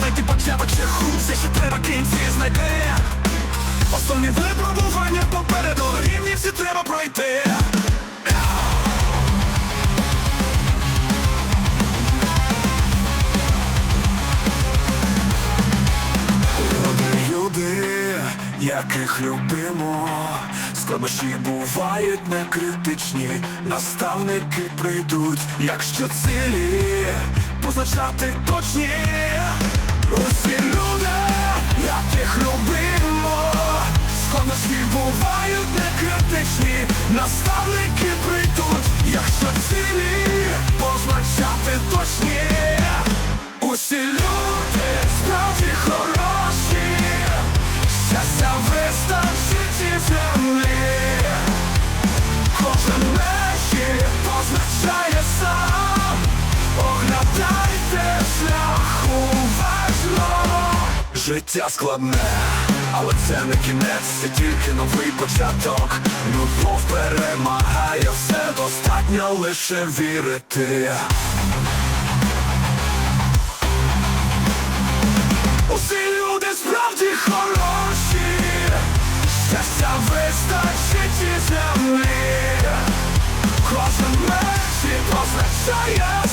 знайти початок шляху Все, що треба кінці знайти. Основні випробування попереду Рівні всі треба пройти. Люди, яких любимо, складнощі бувають не критичні, наставники прийдуть, якщо цілі позначати точні. Усі люди, яких любимо, складнощі бувають не критичні, наставники прийдуть, якщо цілі позначати точні. Усі люди Життя складне, але це не кінець, це тільки новий початок. Любов перемагає, все достатньо лише вірити. Усі люди справді хороші, щастя вистачить і землі, кожен межі позначає